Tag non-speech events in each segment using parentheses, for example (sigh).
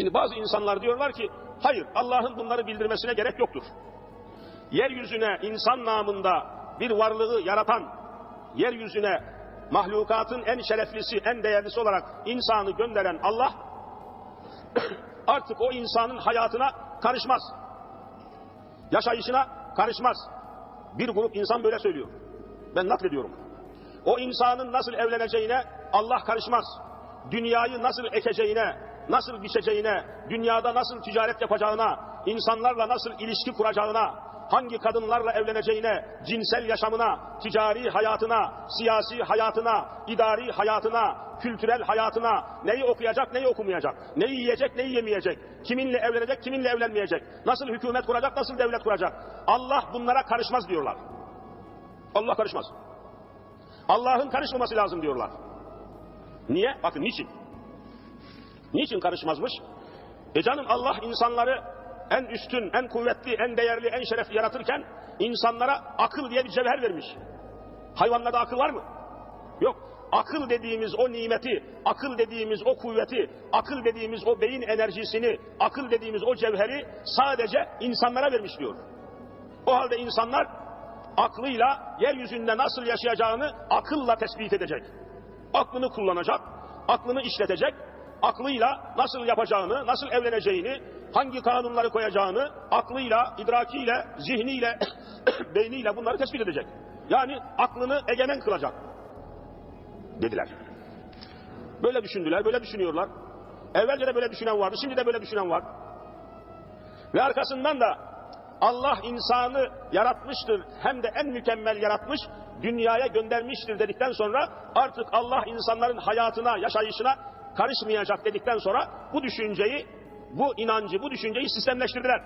Şimdi bazı insanlar diyorlar ki hayır Allah'ın bunları bildirmesine gerek yoktur. Yeryüzüne insan namında bir varlığı yaratan, yeryüzüne mahlukatın en şereflisi, en değerlisi olarak insanı gönderen Allah (clears throat) artık o insanın hayatına karışmaz. Yaşayışına karışmaz. Bir grup insan böyle söylüyor. Ben naklediyorum. O insanın nasıl evleneceğine Allah karışmaz. Dünyayı nasıl ekeceğine, nasıl biçeceğine, dünyada nasıl ticaret yapacağına, insanlarla nasıl ilişki kuracağına, hangi kadınlarla evleneceğine, cinsel yaşamına, ticari hayatına, siyasi hayatına, idari hayatına, kültürel hayatına, neyi okuyacak, neyi okumayacak, neyi yiyecek, neyi yemeyecek, kiminle evlenecek, kiminle evlenmeyecek, nasıl hükümet kuracak, nasıl devlet kuracak. Allah bunlara karışmaz diyorlar. Allah karışmaz. Allah'ın karışmaması lazım diyorlar. Niye? Bakın niçin? Niçin karışmazmış? E canım Allah insanları en üstün, en kuvvetli, en değerli, en şerefli yaratırken insanlara akıl diye bir cevher vermiş. Hayvanlarda akıl var mı? Yok. Akıl dediğimiz o nimeti, akıl dediğimiz o kuvveti, akıl dediğimiz o beyin enerjisini, akıl dediğimiz o cevheri sadece insanlara vermiş diyor. O halde insanlar aklıyla yeryüzünde nasıl yaşayacağını akılla tespit edecek. Aklını kullanacak, aklını işletecek, aklıyla nasıl yapacağını, nasıl evleneceğini, hangi kanunları koyacağını aklıyla, idrakiyle, zihniyle, (coughs) beyniyle bunları tespit edecek. Yani aklını egemen kılacak dediler. Böyle düşündüler, böyle düşünüyorlar. Evvelce de böyle düşünen vardı, şimdi de böyle düşünen var. Ve arkasından da Allah insanı yaratmıştır, hem de en mükemmel yaratmış, dünyaya göndermiştir dedikten sonra artık Allah insanların hayatına, yaşayışına karışmayacak dedikten sonra bu düşünceyi, bu inancı, bu düşünceyi sistemleştirdiler.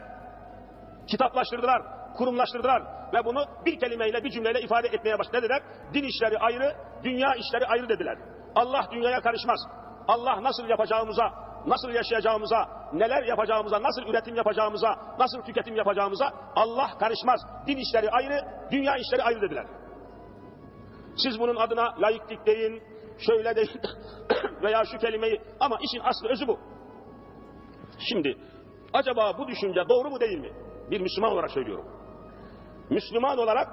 Kitaplaştırdılar, kurumlaştırdılar ve bunu bir kelimeyle, bir cümleyle ifade etmeye başladılar. Din işleri ayrı, dünya işleri ayrı dediler. Allah dünyaya karışmaz. Allah nasıl yapacağımıza, nasıl yaşayacağımıza, neler yapacağımıza, nasıl üretim yapacağımıza, nasıl tüketim yapacağımıza Allah karışmaz. Din işleri ayrı, dünya işleri ayrı dediler. Siz bunun adına layıklık deyin, şöyle deyin (coughs) veya şu kelimeyi ama işin aslı özü bu. Şimdi acaba bu düşünce doğru mu değil mi? Bir Müslüman olarak söylüyorum. Müslüman olarak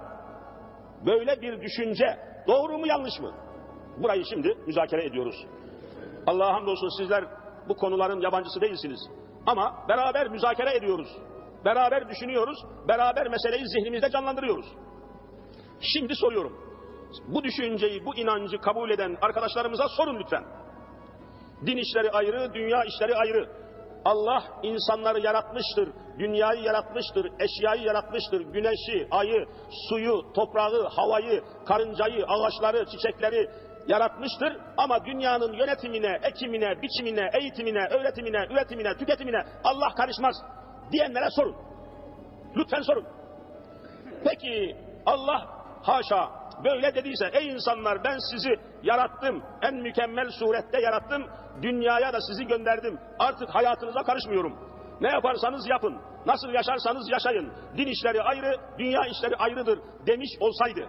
böyle bir düşünce doğru mu yanlış mı? Burayı şimdi müzakere ediyoruz. Allah'a hamdolsun sizler bu konuların yabancısı değilsiniz. Ama beraber müzakere ediyoruz. Beraber düşünüyoruz. Beraber meseleyi zihnimizde canlandırıyoruz. Şimdi soruyorum. Bu düşünceyi, bu inancı kabul eden arkadaşlarımıza sorun lütfen. Din işleri ayrı, dünya işleri ayrı. Allah insanları yaratmıştır, dünyayı yaratmıştır, eşyayı yaratmıştır, güneşi, ayı, suyu, toprağı, havayı, karıncayı, ağaçları, çiçekleri yaratmıştır. Ama dünyanın yönetimine, ekimine, biçimine, eğitimine, öğretimine, üretimine, tüketimine Allah karışmaz diyenlere sorun. Lütfen sorun. Peki Allah haşa. Böyle dediyse ey insanlar ben sizi yarattım. En mükemmel surette yarattım. Dünyaya da sizi gönderdim. Artık hayatınıza karışmıyorum. Ne yaparsanız yapın. Nasıl yaşarsanız yaşayın. Din işleri ayrı dünya işleri ayrıdır. demiş olsaydı.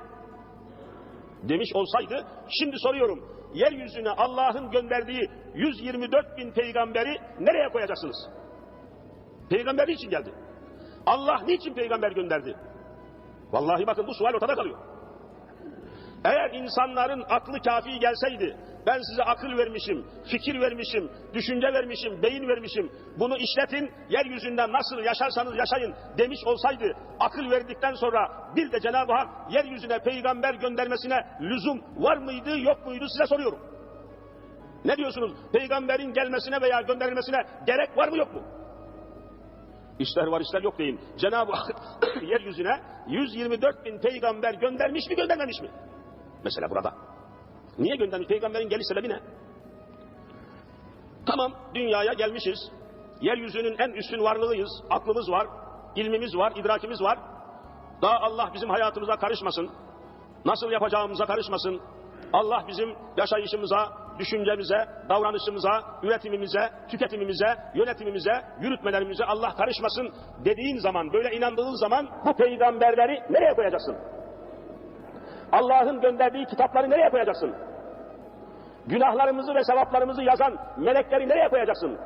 Demiş olsaydı şimdi soruyorum. Yeryüzüne Allah'ın gönderdiği 124 bin peygamberi nereye koyacaksınız? Peygamber için geldi. Allah niçin peygamber gönderdi vallahi bakın bu sual ortada kalıyor eğer insanların aklı kafi gelseydi, ben size akıl vermişim, fikir vermişim, düşünce vermişim, beyin vermişim, bunu işletin, yeryüzünde nasıl yaşarsanız yaşayın demiş olsaydı, akıl verdikten sonra bir de Cenab-ı Hak yeryüzüne peygamber göndermesine lüzum var mıydı, yok muydu size soruyorum. Ne diyorsunuz? Peygamberin gelmesine veya gönderilmesine gerek var mı yok mu? İşler var işler yok deyin. Cenab-ı Hak (coughs) yeryüzüne 124 bin peygamber göndermiş mi göndermemiş mi? Mesela burada. Niye göndermiş? Peygamberin geliş sebebi ne? Tamam dünyaya gelmişiz. Yeryüzünün en üstün varlığıyız. Aklımız var, ilmimiz var, idrakimiz var. Daha Allah bizim hayatımıza karışmasın. Nasıl yapacağımıza karışmasın. Allah bizim yaşayışımıza, düşüncemize, davranışımıza, üretimimize, tüketimimize, yönetimimize, yürütmelerimize Allah karışmasın dediğin zaman, böyle inandığın zaman bu peygamberleri nereye koyacaksın? Allah'ın gönderdiği kitapları nereye koyacaksın? Günahlarımızı ve sevaplarımızı yazan melekleri nereye koyacaksın?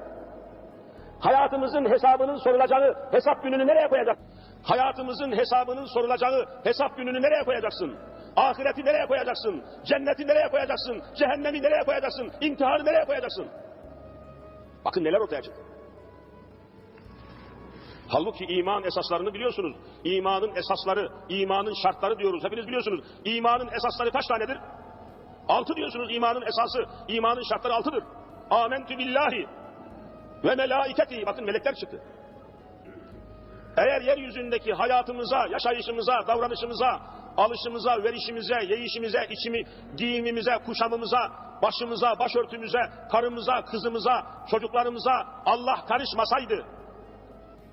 Hayatımızın hesabının sorulacağı hesap gününü nereye koyacak? Hayatımızın hesabının sorulacağı hesap gününü nereye koyacaksın? Ahireti nereye koyacaksın? Cenneti nereye koyacaksın? Cehennemi nereye koyacaksın? İmtihanı nereye koyacaksın? Bakın neler ortaya çıktı. Halbuki iman esaslarını biliyorsunuz. İmanın esasları, imanın şartları diyoruz. Hepiniz biliyorsunuz. İmanın esasları kaç tanedir? Altı diyorsunuz imanın esası. imanın şartları altıdır. Amentü billahi ve melaiketi. Bakın melekler çıktı. Eğer yeryüzündeki hayatımıza, yaşayışımıza, davranışımıza, alışımıza, verişimize, yeyişimize, içimi, giyimimize, kuşamımıza, başımıza, başörtümüze, karımıza, kızımıza, çocuklarımıza Allah karışmasaydı,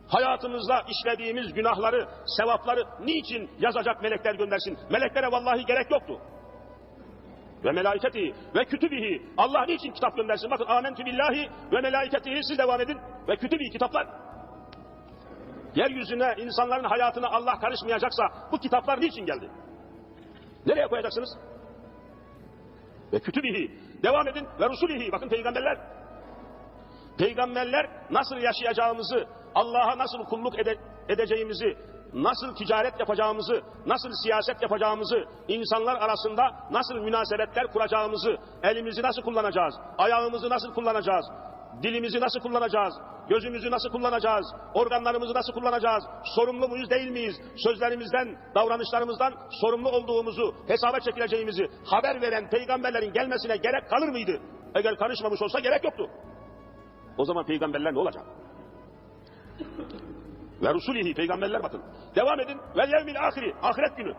hayatımızda işlediğimiz günahları, sevapları niçin yazacak melekler göndersin? Meleklere vallahi gerek yoktu. Ve melaiketi ve kütübihi. Allah niçin kitap göndersin? Bakın amentü billahi ve melaiketihi siz devam edin. Ve kütübihi kitaplar. Yeryüzüne, insanların hayatına Allah karışmayacaksa bu kitaplar niçin geldi? Nereye koyacaksınız? Ve kütübihi. Devam edin. Ve rusulihi. Bakın peygamberler. Peygamberler nasıl yaşayacağımızı, Allah'a nasıl kulluk ede edeceğimizi, nasıl ticaret yapacağımızı, nasıl siyaset yapacağımızı, insanlar arasında nasıl münasebetler kuracağımızı, elimizi nasıl kullanacağız, ayağımızı nasıl kullanacağız, dilimizi nasıl kullanacağız, gözümüzü nasıl kullanacağız, organlarımızı nasıl kullanacağız, sorumlu muyuz değil miyiz, sözlerimizden, davranışlarımızdan sorumlu olduğumuzu, hesaba çekileceğimizi haber veren peygamberlerin gelmesine gerek kalır mıydı? Eğer karışmamış olsa gerek yoktu. O zaman peygamberler ne olacak? Ve rusulihi peygamberler bakın. Devam edin. Ve yevmil ahiri ahiret günü.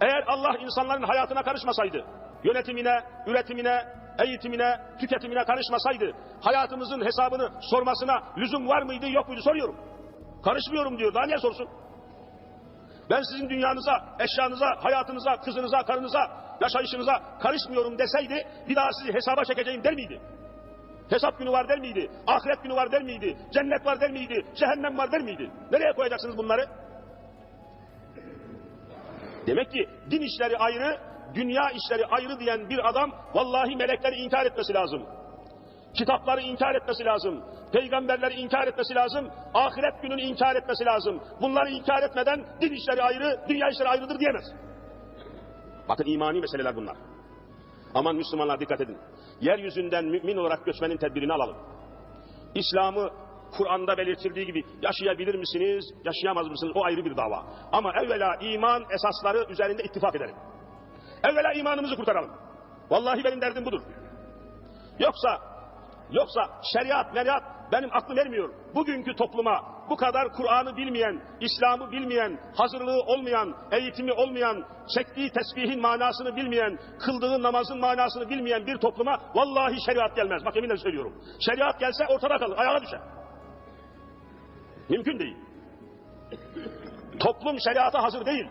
Eğer Allah insanların hayatına karışmasaydı, yönetimine, üretimine, eğitimine, tüketimine karışmasaydı, hayatımızın hesabını sormasına lüzum var mıydı yok muydu soruyorum. Karışmıyorum diyor. Daha niye sorsun? Ben sizin dünyanıza, eşyanıza, hayatınıza, kızınıza, karınıza, yaşayışınıza karışmıyorum deseydi bir daha sizi hesaba çekeceğim der miydi? Hesap günü var der miydi? Ahiret günü var der miydi? Cennet var der miydi? Cehennem var der miydi? Nereye koyacaksınız bunları? Demek ki din işleri ayrı, dünya işleri ayrı diyen bir adam vallahi melekleri inkar etmesi lazım. Kitapları inkar etmesi lazım. Peygamberleri inkar etmesi lazım. Ahiret gününü inkar etmesi lazım. Bunları inkar etmeden din işleri ayrı, dünya işleri ayrıdır diyemez. Bakın imani meseleler bunlar. Aman Müslümanlar dikkat edin. Yeryüzünden mümin olarak göçmenin tedbirini alalım. İslam'ı Kur'an'da belirtildiği gibi yaşayabilir misiniz, yaşayamaz mısınız o ayrı bir dava. Ama evvela iman esasları üzerinde ittifak edelim. Evvela imanımızı kurtaralım. Vallahi benim derdim budur. Yoksa, yoksa şeriat, meriat benim aklım ermiyor. Bugünkü topluma bu kadar Kur'an'ı bilmeyen, İslam'ı bilmeyen, hazırlığı olmayan, eğitimi olmayan, çektiği tesbihin manasını bilmeyen, kıldığı namazın manasını bilmeyen bir topluma vallahi şeriat gelmez. Bak eminle söylüyorum. Şeriat gelse ortada kalır, ayağa düşer. Mümkün değil. Toplum şeriata hazır değil.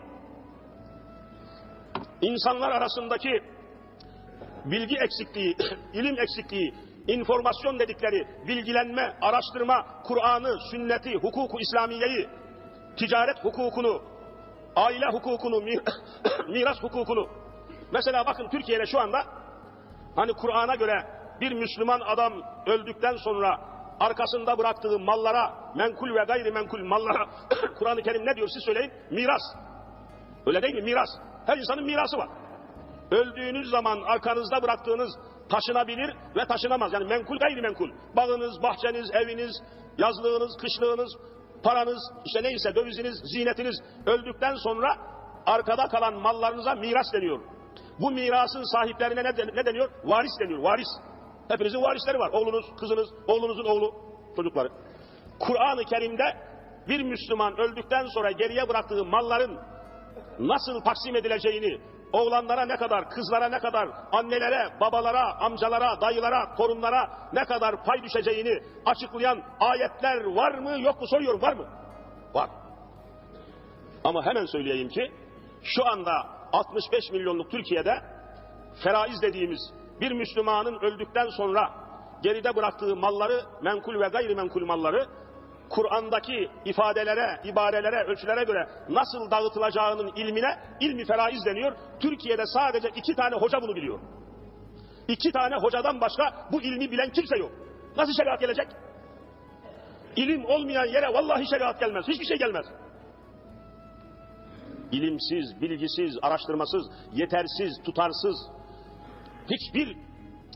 İnsanlar arasındaki bilgi eksikliği, (clears throat) ilim eksikliği, informasyon dedikleri bilgilenme, araştırma, Kur'an'ı, sünneti, hukuku İslamiyeyi, ticaret hukukunu, aile hukukunu, (clears throat) miras hukukunu. Mesela bakın Türkiye'de şu anda hani Kur'an'a göre bir Müslüman adam öldükten sonra arkasında bıraktığı mallara, menkul ve gayri menkul mallara (clears throat) Kur'an-ı Kerim ne diyor siz söyleyin? Miras. Öyle değil mi? Miras. Her insanın mirası var. Öldüğünüz zaman arkanızda bıraktığınız taşınabilir ve taşınamaz. Yani menkul gayrimenkul. Bağınız, bahçeniz, eviniz, yazlığınız, kışlığınız, paranız, işte neyse döviziniz, zinetiniz öldükten sonra arkada kalan mallarınıza miras deniyor. Bu mirasın sahiplerine ne, ne deniyor? Varis deniyor, varis. Hepinizin varisleri var. Oğlunuz, kızınız, oğlunuzun oğlu, çocukları. Kur'an-ı Kerim'de bir Müslüman öldükten sonra geriye bıraktığı malların nasıl taksim edileceğini, oğlanlara ne kadar, kızlara ne kadar, annelere, babalara, amcalara, dayılara, torunlara ne kadar pay düşeceğini açıklayan ayetler var mı yok mu soruyorum var mı? Var. Ama hemen söyleyeyim ki şu anda 65 milyonluk Türkiye'de feraiz dediğimiz bir Müslümanın öldükten sonra geride bıraktığı malları, menkul ve gayrimenkul malları Kur'an'daki ifadelere, ibarelere, ölçülere göre nasıl dağıtılacağının ilmine ilmi feraiz deniyor. Türkiye'de sadece iki tane hoca bunu biliyor. İki tane hocadan başka bu ilmi bilen kimse yok. Nasıl şeriat gelecek? İlim olmayan yere vallahi şeriat gelmez. Hiçbir şey gelmez. İlimsiz, bilgisiz, araştırmasız, yetersiz, tutarsız, hiçbir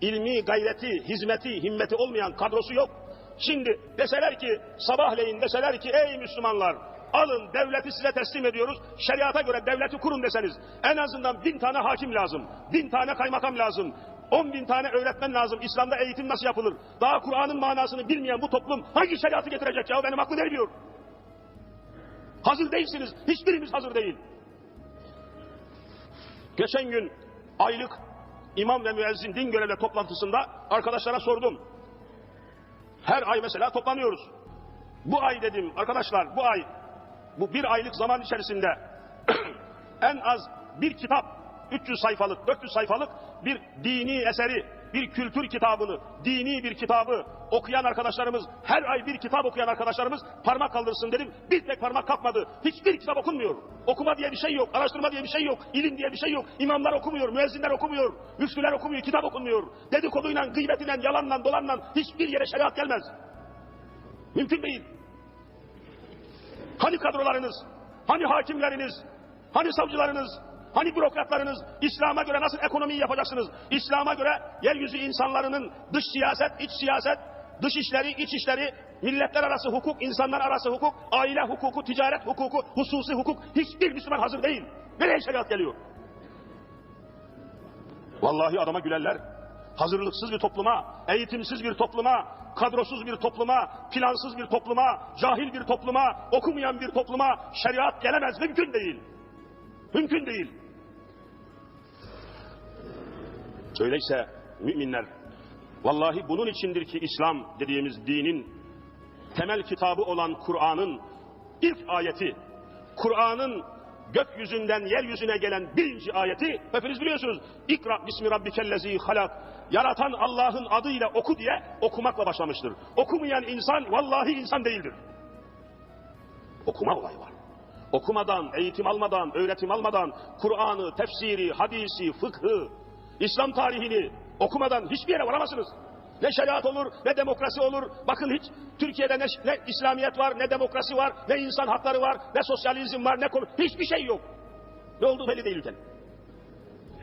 ilmi gayreti, hizmeti, himmeti olmayan kadrosu yok. Şimdi deseler ki, sabahleyin deseler ki ey Müslümanlar alın devleti size teslim ediyoruz, şeriata göre devleti kurun deseniz en azından bin tane hakim lazım, bin tane kaymakam lazım, on bin tane öğretmen lazım, İslam'da eğitim nasıl yapılır? Daha Kur'an'ın manasını bilmeyen bu toplum hangi şeriatı getirecek ya benim aklım ermiyor. Hazır değilsiniz, hiçbirimiz hazır değil. Geçen gün aylık imam ve müezzin din görevli toplantısında arkadaşlara sordum. Her ay mesela toplanıyoruz. Bu ay dedim arkadaşlar bu ay bu bir aylık zaman içerisinde (clears throat) en az bir kitap 300 sayfalık 400 sayfalık bir dini eseri bir kültür kitabını dini bir kitabı okuyan arkadaşlarımız her ay bir kitap okuyan arkadaşlarımız parmak kaldırsın dedim. Bir tek parmak kalkmadı. Hiçbir kitap okunmuyor. Okuma diye bir şey yok araştırma diye bir şey yok ilim diye bir şey yok. İmamlar okumuyor müezzinler okumuyor müftüler okumuyor kitap okunmuyor. Dedikoduyla gıybetiyle yalanla dolanla hiçbir yere şeriat gelmez. Mümkün değil. Hani kadrolarınız, hani hakimleriniz, hani savcılarınız, hani bürokratlarınız İslam'a göre nasıl ekonomiyi yapacaksınız? İslam'a göre yeryüzü insanlarının dış siyaset, iç siyaset, dış işleri, iç işleri, milletler arası hukuk, insanlar arası hukuk, aile hukuku, ticaret hukuku, hususi hukuk hiçbir Müslüman hazır değil. Nereye şeriat geliyor? Vallahi adama gülerler. Hazırlıksız bir topluma, eğitimsiz bir topluma, kadrosuz bir topluma, plansız bir topluma, cahil bir topluma, okumayan bir topluma şeriat gelemez. Mümkün değil. Mümkün değil. Öyleyse müminler, vallahi bunun içindir ki İslam dediğimiz dinin temel kitabı olan Kur'an'ın ilk ayeti, Kur'an'ın gökyüzünden yeryüzüne gelen birinci ayeti hepiniz biliyorsunuz. İkra bismi rabbikellezi halak. Yaratan Allah'ın adıyla oku diye okumakla başlamıştır. Okumayan insan vallahi insan değildir. Okuma olayı var. Okumadan, eğitim almadan, öğretim almadan Kur'an'ı, tefsiri, hadisi, fıkhı, İslam tarihini okumadan hiçbir yere varamazsınız. Ne şeriat olur, ne demokrasi olur. Bakın hiç Türkiye'de ne, ne İslamiyet var, ne demokrasi var, ne insan hakları var, ne sosyalizm var, ne. Hiçbir şey yok. Ne olduğu belli değil ülkenin.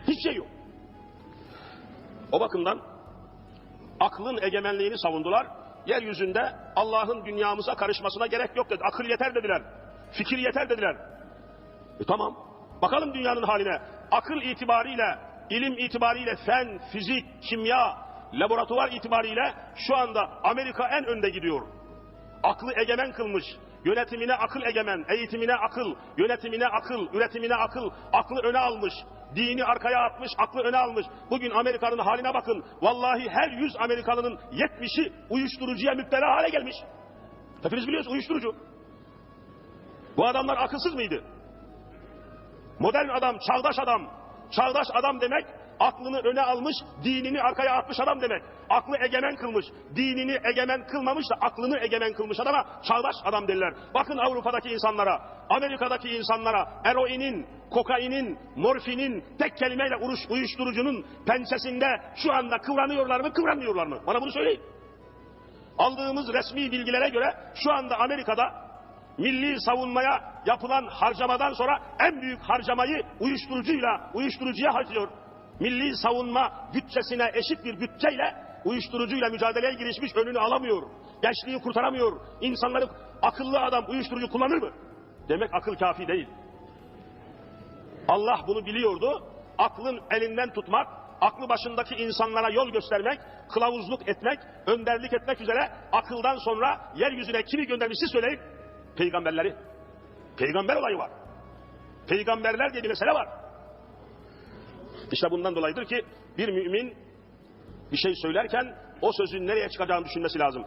Hiçbir şey yok. O bakımdan aklın egemenliğini savundular. Yeryüzünde Allah'ın dünyamıza karışmasına gerek yok dedi. Akıl yeter dediler. Fikir yeter dediler. E tamam. Bakalım dünyanın haline. Akıl itibariyle, ilim itibariyle fen, fizik, kimya, laboratuvar itibariyle şu anda Amerika en önde gidiyor. Aklı egemen kılmış. Yönetimine akıl egemen, eğitimine akıl, yönetimine akıl, üretimine akıl, aklı öne almış. Dini arkaya atmış, aklı öne almış. Bugün Amerika'nın haline bakın. Vallahi her yüz Amerikalının 70'i uyuşturucuya müptela hale gelmiş. Hepiniz biliyorsunuz uyuşturucu. Bu adamlar akılsız mıydı? Modern adam, çağdaş adam. Çağdaş adam demek aklını öne almış, dinini arkaya atmış adam demek. Aklı egemen kılmış, dinini egemen kılmamış da aklını egemen kılmış adama çağdaş adam derler. Bakın Avrupa'daki insanlara, Amerika'daki insanlara eroinin, kokainin, morfinin, tek kelimeyle uruş, uyuşturucunun pensesinde şu anda kıvranıyorlar mı, kıvranmıyorlar mı? Bana bunu söyleyin. Aldığımız resmi bilgilere göre şu anda Amerika'da milli savunmaya yapılan harcamadan sonra en büyük harcamayı uyuşturucuyla, uyuşturucuya harcıyor. Milli savunma bütçesine eşit bir bütçeyle uyuşturucuyla mücadeleye girişmiş önünü alamıyor. Gençliği kurtaramıyor. İnsanları akıllı adam uyuşturucu kullanır mı? Demek akıl kafi değil. Allah bunu biliyordu. Aklın elinden tutmak, aklı başındaki insanlara yol göstermek, kılavuzluk etmek, önderlik etmek üzere akıldan sonra yeryüzüne kimi göndermiş siz söyleyin. Peygamberleri. Peygamber olayı var. Peygamberler diye bir mesele var. İşte bundan dolayıdır ki bir mümin bir şey söylerken o sözün nereye çıkacağını düşünmesi lazım.